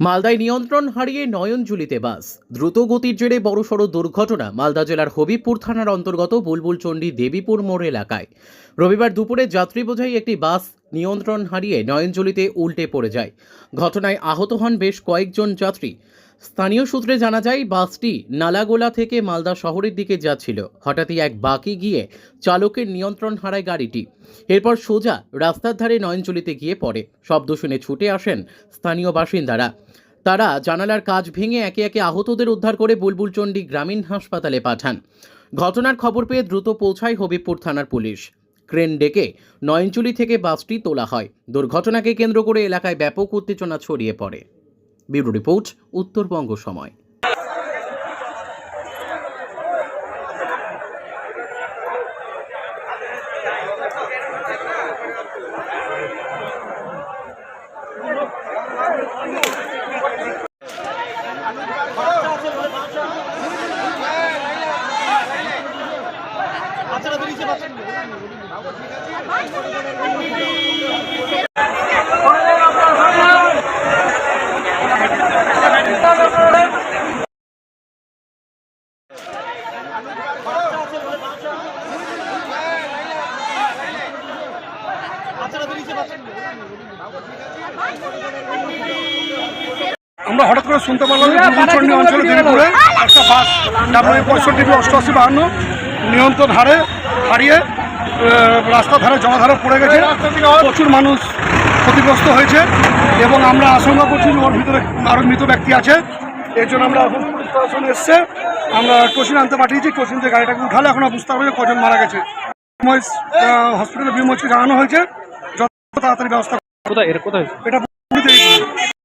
মালদায় নিয়ন্ত্রণ হারিয়ে নয়নজুলিতে বাস। দ্রুত গতির জেরে বড়সড় দুর্ঘটনা মালদা জেলার হবিবপুর থানার অন্তর্গত বুলবুলচণ্ডী দেবীপুর মোড় এলাকায়। রবিবার দুপুরে যাত্রী বোঝাই একটি বাস নিয়ন্ত্রণ হারিয়ে নয়নজুলিতে উল্টে পড়ে যায়। ঘটনায় আহত হন বেশ কয়েকজন যাত্রী। স্থানীয় সূত্রে জানা যায়, বাসটি নালাগোলা থেকে মালদা শহরের দিকে যাচ্ছিল। হঠাৎই এক বাকি গিয়ে চালকের নিয়ন্ত্রণ হারায় গাড়িটি। এরপর সোজা রাস্তার ধারে নয়নজলিতে গিয়ে পড়ে। শব্দ শুনে ছুটে আসেন স্থানীয় বাসিন্দারা। তারা জানালার কাজ ভেঙে একে একে আহতদের উদ্ধার করে বুলবুলচণ্ডী গ্রামীণ হাসপাতালে পাঠান। ঘটনার খবর পেয়ে দ্রুত পৌঁছায় হবিবপুর থানার পুলিশ। ক্রেন ডেকে নয়নচুলি থেকে বাসটি তোলা হয়। দুর্ঘটনাকে কেন্দ্র করে এলাকায় ব্যাপক উত্তেজনা ছড়িয়ে পড়ে। ব্যুরো রিপোর্ট, উত্তরবঙ্গ সময়। আমরা হঠাৎ করে শুনতে পারলাম অঞ্চলে একটা বাস ডাব্লিউ পঁয়ষট্টি অষ্টআশি বাহান্ন নিয়ন্ত্রণ হারে হারিয়ে আহ, রাস্তার ধারে জলাধারে পড়ে গেছে। প্রচুর মানুষ ক্ষতিগ্রস্ত হয়েছে এবং আমরা আশঙ্কা করছি ওর ভিতরে আরও মৃত ব্যক্তি আছে। এর জন্য আমরা এখন পুলিশ প্রশাসন এসছে। আমরা কোচিন আনতে পাঠিয়েছি কোচিন থেকে গাড়িটাকে উঠালে এখন বুঝতে পারব যে কজন মারা গেছে। হসপিটালে বিমসকে জানানো হয়েছে। যত তাড়াতাড়ি ব্যবস্থা কোথায়? এর কোথায়? এটা